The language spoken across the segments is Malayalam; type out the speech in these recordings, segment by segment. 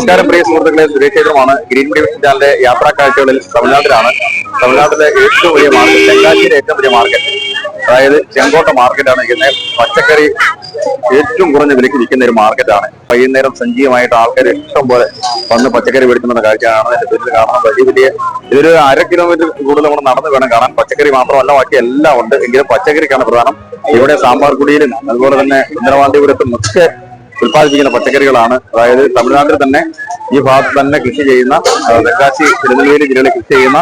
നമസ്കാരം പ്രിയ സുഹൃത്തുക്കളെ. സുരേഷേന്ദ്രമാണ് ഗ്രീൻ ഡിവിഷൻ ചാനലിന്റെ യാത്രാ കാഴ്ചകളിൽ തമിഴ്നാട്ടിലാണ്. തമിഴ്നാട്ടിലെ ഏറ്റവും വലിയ മാർക്കറ്റ് തെങ്കാശിയിലെ ഏറ്റവും വലിയ മാർക്കറ്റ്. അതായത് ചെങ്കോട്ട മാർക്കറ്റാണ് ഇരിക്കുന്നത് പച്ചക്കറി ഏറ്റവും കുറഞ്ഞ വിലയ്ക്ക് വിൽക്കുന്ന ഒരു മാർക്കറ്റാണ്. വൈകുന്നേരം സജീവമായിട്ട് ആൾക്കാർ ഇഷ്ടം പോലെ വന്ന് പച്ചക്കറി മേടിക്കുന്ന കാഴ്ചയാണ് എന്റെ പേരിൽ കാണാൻ വലിയ വലിയ ഇതൊരു അര കിലോമീറ്റർ കൂടുതൽ നമ്മൾ നടന്ന് വേണം കാണാൻ. പച്ചക്കറി മാത്രമല്ല ബാക്കി എല്ലാം ഉണ്ട്. എങ്കിലും പച്ചക്കറിക്കാണ് പ്രധാനം. ഇവിടെ സാമ്പാർകുടിയിലും അതുപോലെ തന്നെ ഇന്ദ്രവാന്തിപുരത്തും ഒക്കെ ഉൽപ്പാദിപ്പിക്കുന്ന പച്ചക്കറികളാണ്. അതായത് തമിഴ്നാട്ടിൽ തന്നെ ഈ ഭാഗത്ത് തന്നെ കൃഷി ചെയ്യുന്ന തെക്കാശി തിരുനെല്ലി ജില്ലയിൽ കൃഷി ചെയ്യുന്ന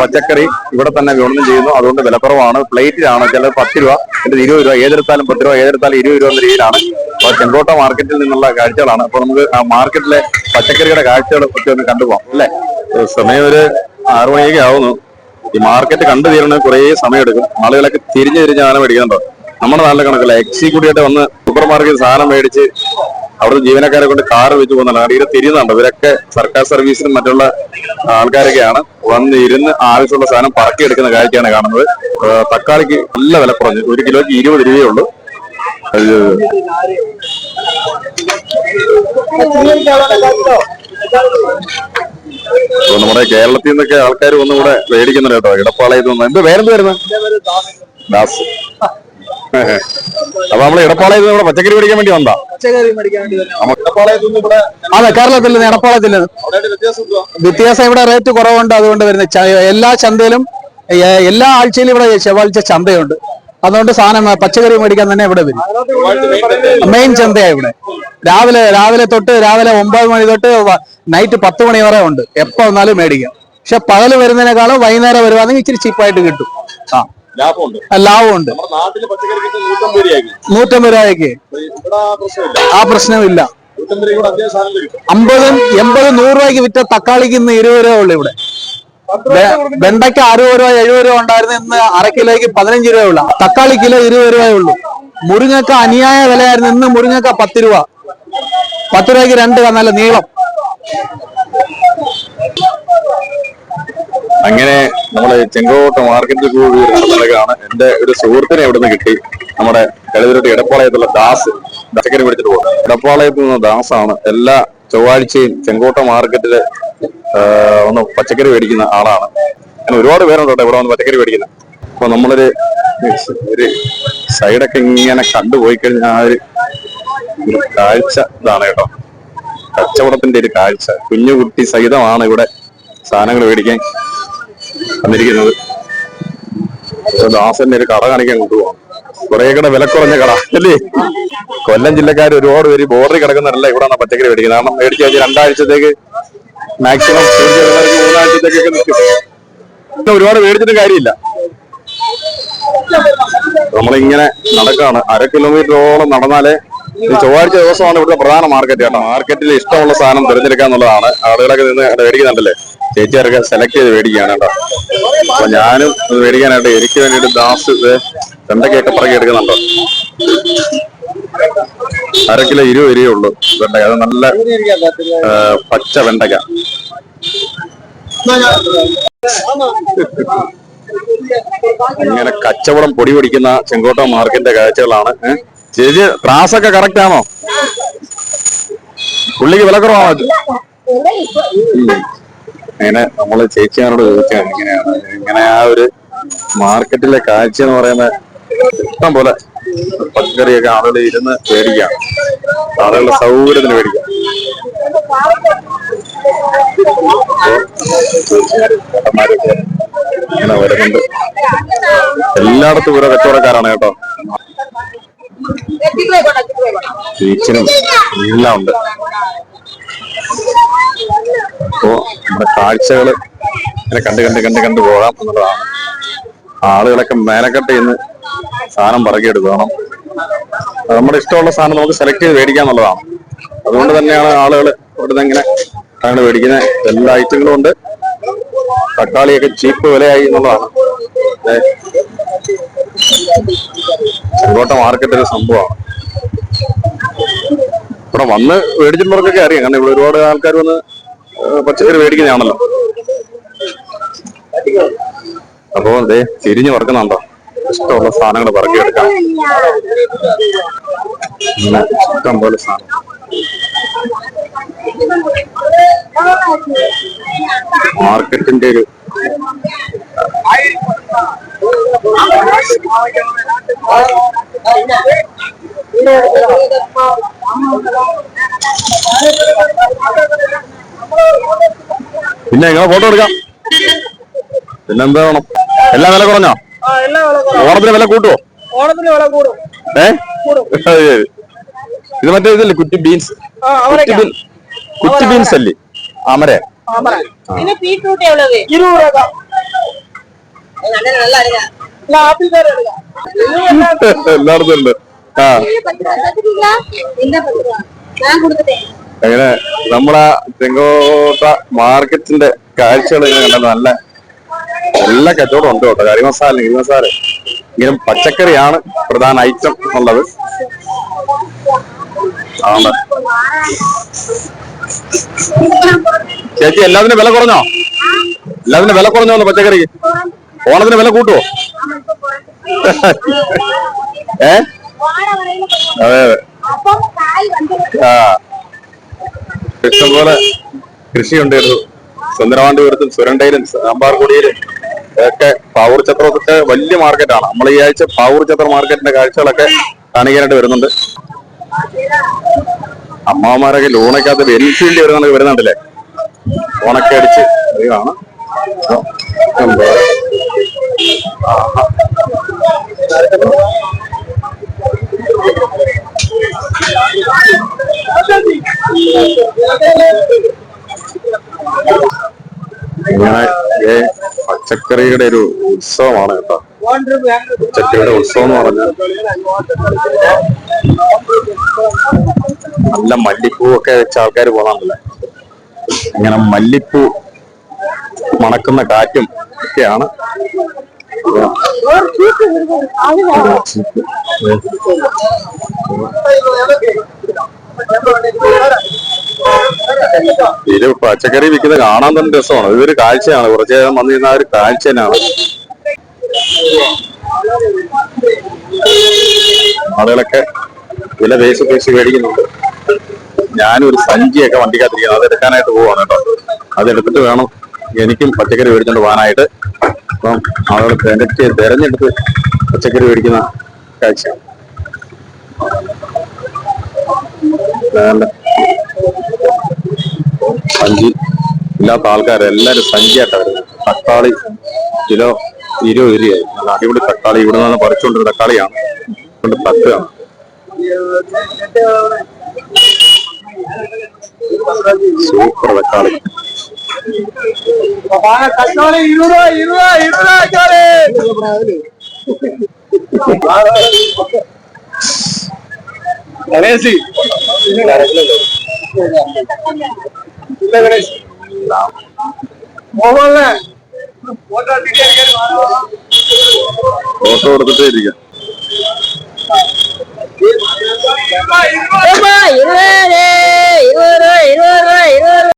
പച്ചക്കറി ഇവിടെ തന്നെ വിപണനം ചെയ്യുന്നു. അതുകൊണ്ട് വിലക്കുറവാണ്. പ്ലേറ്റിലാണ് ചിലത് പത്ത് രൂപ ചിലത് ഇരുപത് രൂപ. ഏതെടുത്താലും പത്ത് രൂപ ഏതെടുത്താലും ഇരുപത് രൂപ എന്ന രീതിയിലാണ്. അപ്പോൾ ചെങ്കോട്ട മാർക്കറ്റിൽ നിന്നുള്ള കാഴ്ചകളാണ്. അപ്പോൾ നമുക്ക് ആ മാർക്കറ്റിലെ പച്ചക്കറിയുടെ കാഴ്ചകൾ ഒക്കെ ഒന്ന് കണ്ടുപോകാം അല്ലേ? സമയം ഒരു ആറു മണിയൊക്കെ ആവുന്നു. ഈ മാർക്കറ്റ് കണ്ടു തീരണ കുറേ സമയം എടുക്കും ആളുകളൊക്കെ തിരിഞ്ഞു തിരിഞ്ഞ് സാധനം മേടിക്കുന്നുണ്ടോ? നമ്മുടെ നാട്ടിലെ കണക്കല്ല എക്സിക്യൂട്ടീവ് ആയിട്ട് വന്ന് സൂപ്പർ മാർക്കറ്റ് സാധനം മേടിച്ച് അവിടുത്തെ ജീവനക്കാരെ കൊണ്ട് കാറ് വെച്ച് പോകുന്നുണ്ട് ഇവിടെ തിരിയുന്നുണ്ട് ഇവരൊക്കെ സർക്കാർ സർവീസിനും മറ്റുള്ള ആൾക്കാരൊക്കെയാണ് വന്ന് ഇരുന്ന് ആവശ്യമുള്ള സാധനം പറക്കിയെടുക്കുന്ന കാഴ്ചയാണ് കാണുന്നത്. തക്കാളിക്ക് നല്ല വില കുറഞ്ഞു. ഒരു കിലോയ്ക്ക് ഇരുപത് രൂപയേ ഉള്ളൂ നമ്മുടെ കേരളത്തിൽ നിന്നൊക്കെ ആൾക്കാർ വന്ന് ഇവിടെ മേടിക്കുന്നുണ്ട് കേട്ടോ. ഇടപ്പാളയത്ത് നിന്ന്. എന്ത് പേരെന്ത് വരുന്നത്? ദാസ്. അപ്പൊ നമ്മൾ ഇടപ്പാളയത്ത് നിന്ന് ഇവിടെ പച്ചക്കറി മേടിക്കാൻ വേണ്ടി വന്നാ അതെ കേരളത്തിൽ നിന്ന് എടപ്പാളത്തിൽ നിന്ന്. വ്യത്യാസം ഇവിടെ റേറ്റ് കുറവുണ്ട് അതുകൊണ്ട് വരുന്ന എല്ലാ ചന്തയിലും എല്ലാ ആഴ്ചയിലും ഇവിടെ ചൊവ്വാഴ്ച ചന്തയുണ്ട്. അതുകൊണ്ട് സാധനം പച്ചക്കറി മേടിക്കാൻ തന്നെ ഇവിടെ വരും. മെയിൻ ചന്തയാണ് ഇവിടെ. രാവിലെ രാവിലെ തൊട്ട് രാവിലെ ഒമ്പത് മണി തൊട്ട് നൈറ്റ് പത്ത് മണി വരെ ഉണ്ട്. എപ്പോ വന്നാലും മേടിക്കാം. പക്ഷെ പകൽ വരുന്നതിനേക്കാളും വൈകുന്നേരം വരുവാണെങ്കിൽ ഇച്ചിരി ചീപ്പായിട്ട് കിട്ടും. ആ. ലാഭമുണ്ട്. നൂറ്റമ്പത് രൂപയാക്കി ആ പ്രശ്നമില്ല. അമ്പതും എൺപതും നൂറ് രൂപയ്ക്ക് വിറ്റ തക്കാളിക്ക് ഇന്ന് ഇരുപത് രൂപ ഉള്ളു ഇവിടെ. വെണ്ടയ്ക്ക് അറുപത് രൂപ എഴുപത് രൂപ ഉണ്ടായിരുന്നു. ഇന്ന് അര കിലോയ്ക്ക് പതിനഞ്ച് രൂപ ഉള്ളു. തക്കാളി കിലോ ഇരുപത് രൂപയേ ഉള്ളൂ. മുരിങ്ങക്ക അനിയായ വിലയായിരുന്നു. ഇന്ന് മുരിങ്ങക്ക പത്ത് രൂപ. പത്ത് രൂപയ്ക്ക് രണ്ട് നല്ല നീളം. അങ്ങനെ നമ്മൾ ചെങ്കോട്ട മാർക്കറ്റിൽ കൂടി നടക്കുകയാണ് എന്റെ ഒരു സുഹൃത്തിനെ ഇവിടെ നിന്ന് കിട്ടി. നമ്മുടെ കഴുതിരട്ട് എടപ്പാളയത്തുള്ള ദാസ്. പച്ചക്കറി പിടിച്ചിട്ട് പോകും എടപ്പാളയത്ത് നിന്ന് ദാസാണ് എല്ലാ ചൊവ്വാഴ്ചയും ചെങ്കോട്ട മാർക്കറ്റിൽ ഒന്ന് പച്ചക്കറി മേടിക്കുന്ന ആളാണ്. അങ്ങനെ ഒരുപാട് പേരുണ്ട് കേട്ടോ ഇവിടെ വന്ന് പച്ചക്കറി മേടിക്കുന്നത് അപ്പൊ നമ്മളൊരു ഒരു സൈഡൊക്കെ ഇങ്ങനെ കണ്ടുപോയി കഴിഞ്ഞാൽ ആ ഒരു കാഴ്ച ഇതാണ് കേട്ടോ. കച്ചവടത്തിന്റെ ഒരു കാഴ്ച. കുഞ്ഞു കുട്ടി സഹിതമാണ് ഇവിടെ സാധനങ്ങൾ മേടിക്കാൻ വന്നിരിക്കുന്നത്. ദാസന്റെ ഒരു കട കാണിക്കാൻ കൊണ്ടുപോകാം കുറേ കൂടെ വില കുറഞ്ഞ കട അല്ലേ? കൊല്ലം ജില്ലക്കാർ ഒരുപാട് പേര് ബോർഡറിൽ കിടക്കുന്നവരല്ല ഇവിടെ പച്ചക്കറി മേടിക്കുന്നത്. കാരണം മേടിച്ചു കഴിഞ്ഞാൽ രണ്ടാഴ്ചത്തേക്ക് മാക്സിമം മൂന്നാഴ്ചത്തേക്കൊക്കെ നിൽക്കും. ഒരുപാട് മേടിച്ചിട്ട് കാര്യമില്ല. നമ്മളിങ്ങനെ നടക്കാണ്. അര കിലോമീറ്ററോളം നടന്നാലേ ഈ ചൊവ്വാഴ്ച ദിവസമാണ് ഇവിടുത്തെ പ്രധാന മാർക്കറ്റ് കേട്ടോ. മാർക്കറ്റിൽ ഇഷ്ടമുള്ള സാധനം തിരഞ്ഞെടുക്കുക എന്നുള്ളതാണ്. ആളുകളൊക്കെ നിന്ന് മേടിക്കുന്നുണ്ടല്ലേ? ചേച്ചിയാരൊക്കെ സെലക്ട് ചെയ്ത് മേടിക്കുകയാണ് കേട്ടോ. അപ്പൊ ഞാനും മേടിക്കാനായിട്ട് എനിക്ക് വേണ്ടിയിട്ട് ദാസ് ഇത് വെണ്ടയ്ക്കൊക്കെ പറക്കി എടുക്കുന്നുണ്ടോ. അര കിലോ ഇരുപത് രൂപയേ ഉള്ളൂ വെണ്ടയ്ക്ക. അത് നല്ല പച്ച വെണ്ടക്ക ഇങ്ങനെ കച്ചവടം പൊടി പിടിക്കുന്ന ചെങ്കോട്ട മാർക്കറ്റിന്റെ കാഴ്ചകളാണ് ഏഹ് ചേച്ചി ക്ലാസ്സൊക്കെ കറക്റ്റ് ആണോ? പുള്ളിക്ക് വിലക്കുറവാണോ? ഇത്? ഉം. അങ്ങനെ നമ്മൾ ചേച്ചിമാരോട് ചോദിച്ചാണ് ഇങ്ങനെയാണ് ഇങ്ങനെ ആ ഒരു മാർക്കറ്റിലെ കാഴ്ച എന്ന് പറയുന്ന ഇഷ്ടം പോലെ പച്ചക്കറിയൊക്കെ ആളുകൾ ഇരുന്ന് മേടിക്കാം. ആളുകളുടെ സൗകര്യത്തിന് മേടിക്കാം. ചേട്ടന്മാരൊക്കെ ഇങ്ങനെ വരുന്നുണ്ട്. എല്ലായിടത്തും ഓരോ കച്ചവടക്കാരാണ് കേട്ടോ. ബീച്ചിനും എല്ലാം ഉണ്ട്. അപ്പോ നമ്മുടെ കാഴ്ചകൾ ഇങ്ങനെ കണ്ട് കണ്ട് കണ്ട് കണ്ട് പോകാം എന്നുള്ളതാണ്. ആളുകളൊക്കെ മേനക്കെട്ട് ഇന്ന് സാധനം പറക്കിയെടുക്കണം. നമ്മുടെ ഇഷ്ടമുള്ള സാധനം നമുക്ക് സെലക്ട് ചെയ്ത് മേടിക്കാം എന്നുള്ളതാണ്. അതുകൊണ്ട് തന്നെയാണ് ആളുകൾ ഇവിടുന്ന് ഇങ്ങനെ അങ്ങനെ മേടിക്കുന്ന എല്ലാ ഐറ്റങ്ങളും ഉണ്ട്. തക്കാളിയൊക്കെ ചീപ്പ് വിലയായി എന്നുള്ളതാണ്. ചെങ്കോട്ട മാർക്കറ്റ് ഒരു സംഭവമാണ്. ഇവിടെ വന്ന് മേടിച്ചിട്ടുള്ളവർക്കൊക്കെ അറിയാം. കാരണം ഇവിടെ ഒരുപാട് ആൾക്കാർ വന്ന് പച്ചക്കറി മേടിക്കുന്നതാണല്ലോ. അപ്പോ അതെ തിരിഞ്ഞു പറക്കുന്നുണ്ടോ ഇഷ്ടമുള്ള സാധനങ്ങൾ പറക്കി എടുക്കാം. ഇഷ്ടം പോലെ സാധനം. മാർക്കറ്റിന്റെ ഒരു പിന്നെ എങ്ങനെ ഫോട്ടോ എടുക്കാം. പിന്നെ എന്താ വേണം? എല്ലാ വില കുറഞ്ഞോ? ഓണത്തിന് വില കൂട്ടുവോ? ഓണത്തിന് ഇത് മറ്റേ ഇതല്ലേ കുറ്റി ബീൻസ്? കുറ്റി ബീൻസ് അല്ലേ? അമര എല്ലായിടത്തും ഉണ്ട്. അങ്ങനെ നമ്മളെ ചെങ്കോട്ട മാർക്കറ്റിന്റെ കാഴ്ചകൾ ഇങ്ങനെ നല്ല നല്ല കച്ചവടം ഉണ്ട് കേട്ടോ. കറി മസാല ഇരി മസാല. ഇങ്ങനെ പച്ചക്കറിയാണ് പ്രധാന ഐറ്റം ഉള്ളത് ആണ് ചേച്ചി എല്ലാത്തിനും വില കുറഞ്ഞോ? എല്ലാത്തിനും വില കുറഞ്ഞോ പച്ചക്കറിക്ക്? ഓണത്തിന് വില കൂട്ടുവോ? ഏഹ് അതെ അതെ. ആ. ഇഷ്ടംപോലെ കൃഷി ഉണ്ടായിരുന്നു സുന്ദരവാണ്ടിപുരത്തും സുരണ്ടയിലും സാമ്പാർകുടിയിലും ഒക്കെ പാവൂർ ചത്രമൊക്കെ വലിയ മാർക്കറ്റാണ്. നമ്മൾ ഈ ആഴ്ച പാവൂർ ചത്ര മാർക്കറ്റിന്റെ കാഴ്ചകളൊക്കെ കാണിക്കാനായിട്ട് വരുന്നുണ്ട്. അമ്മാവന്മാരൊക്കെ ലോണൊക്കെ ബെൻഫീൽഡ് വരുന്നുണ്ട് വരുന്നുണ്ടല്ലേ? ഓണൊക്കെ അടിച്ച് അധികമാണ് ഇങ്ങനെ പച്ചക്കറിയുടെ ഒരു ഉത്സവമാണ് കേട്ടോ. പച്ചക്കറിയുടെ ഉത്സവം എന്ന് പറഞ്ഞാൽ നല്ല മല്ലിപ്പൂ ഒക്കെ വെച്ച ആൾക്കാർ പോകാറുണ്ടല്ലേ ഇങ്ങനെ മല്ലിപ്പൂ മണക്കുന്ന കാറ്റും ഒക്കെയാണ്. ഇത് പച്ചക്കറി വിൽക്കുന്നത് കാണാൻ തന്നെ രസമാണ്. ഇതൊരു കാഴ്ചയാണ്. കുറച്ചു നേരം വന്നിരുന്ന ഒരു കാഴ്ച തന്നെയാണ്. ആളുകളൊക്കെ വില പേശി പേശി മേടിക്കുന്നുണ്ട്. ഞാനൊരു സഞ്ചിയൊക്കെ വണ്ടിക്കകത്തിരിക്കുന്നത് അത് എടുക്കാനായിട്ട് പോവാണ് കേട്ടോ. അതെടുത്തിട്ട് വേണം എനിക്കും പച്ചക്കറി മേടിച്ചോണ്ട് പോകാനായിട്ട്. അപ്പം ആളുകൾ തിരഞ്ഞ് തിരഞ്ഞെടുത്ത് പച്ചക്കറി മേടിക്കുന്ന കാഴ്ചയാണ്. സഞ്ചി ഇല്ലാത്ത ആൾക്കാരെല്ലാവരും സഞ്ചിയായിട്ടാണ് വരുന്നത്. തക്കാളി കിലോ ഇരുപത് രൂപയായി. നല്ല അടിപൊളി തക്കാളി ഇവിടെ നിന്ന് പറിച്ചുകൊണ്ടൊരു തക്കാളിയാണ്. കൊണ്ട് തട്ടുകയാണ് സൂപ്പർ തക്കാളി. തക്കാളി ഇരുപത് രൂപ ഇരുപത് ഇരുപത് തക്കാളി. ഗണേശി. ಇಲ್ಲ ಗಣೇಶ್ മോഹൻലാലിനെ ഫോട്ടോ കൊടുത്തിട്ടേ ഇരിക്കാം. ഇരുപത് ഇരുപത് ഇരുപത് ഇരുപത്.